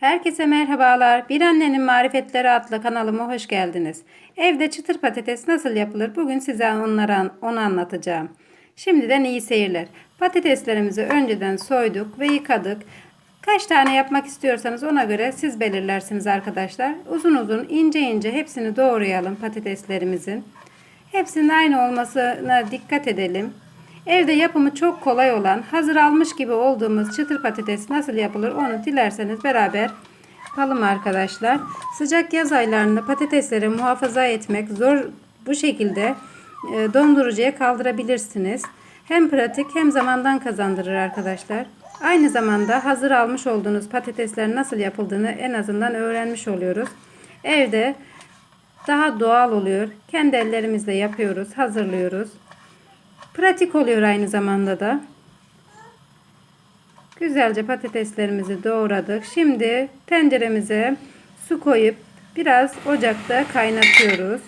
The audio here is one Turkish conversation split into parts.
Herkese merhabalar. Bir Annenin Marifetleri adlı kanalıma hoş geldiniz. Evde çıtır patates nasıl yapılır? Bugün size onları onu anlatacağım. Şimdiden iyi seyirler. Patateslerimizi önceden soyduk ve yıkadık. Kaç tane yapmak istiyorsanız ona göre siz belirlersiniz arkadaşlar. Uzun uzun ince ince hepsini doğrayalım patateslerimizin. Hepsinin aynı olmasına dikkat edelim. Evde yapımı çok kolay olan, hazır almış gibi olduğumuz çıtır patates nasıl yapılır onu dilerseniz beraber yapalım arkadaşlar. Sıcak yaz aylarında patatesleri muhafaza etmek zor bu şekilde e, dondurucuya kaldırabilirsiniz. Hem pratik hem zamandan kazandırır arkadaşlar. Aynı zamanda hazır almış olduğunuz patateslerin nasıl yapıldığını en azından öğrenmiş oluyoruz. Evde daha doğal oluyor. Kendi ellerimizle yapıyoruz, hazırlıyoruz. Pratik oluyor aynı zamanda da. Güzelce patateslerimizi doğradık. Şimdi tenceremize su koyup biraz ocakta kaynatıyoruz.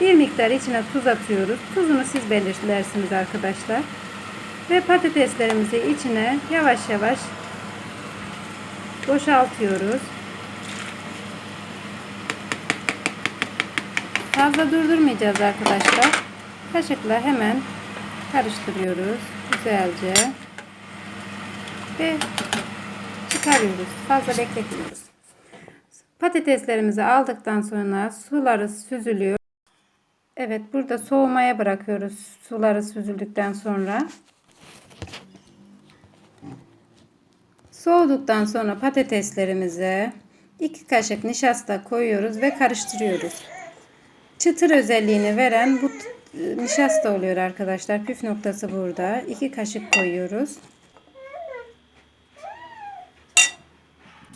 Bir miktar içine tuz atıyoruz. Tuzunu siz belirlersiniz arkadaşlar. Ve patateslerimizi içine yavaş yavaş boşaltıyoruz. Fazla durdurmayacağız arkadaşlar. Kaşıkla hemen karıştırıyoruz güzelce ve çıkarıyoruz. Fazla bekletmiyoruz. Patateslerimizi aldıktan sonra suları süzülüyor. Evet burada soğumaya bırakıyoruz suları süzüldükten sonra. Soğuduktan sonra patateslerimize 2 kaşık nişasta koyuyoruz ve karıştırıyoruz. Çıtır özelliğini veren bu nişasta oluyor arkadaşlar. Püf noktası burada. 2 kaşık koyuyoruz.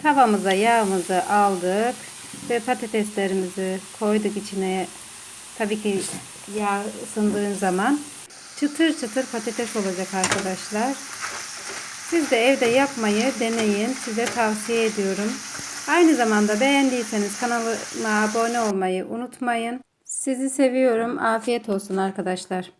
Tavamıza yağımızı aldık ve patateslerimizi koyduk içine. Tabii ki yağ ısındığın zaman çıtır çıtır patates olacak arkadaşlar. Siz de evde yapmayı deneyin. Size tavsiye ediyorum. Aynı zamanda beğendiyseniz kanalıma abone olmayı unutmayın. Sizi seviyorum. Afiyet olsun arkadaşlar.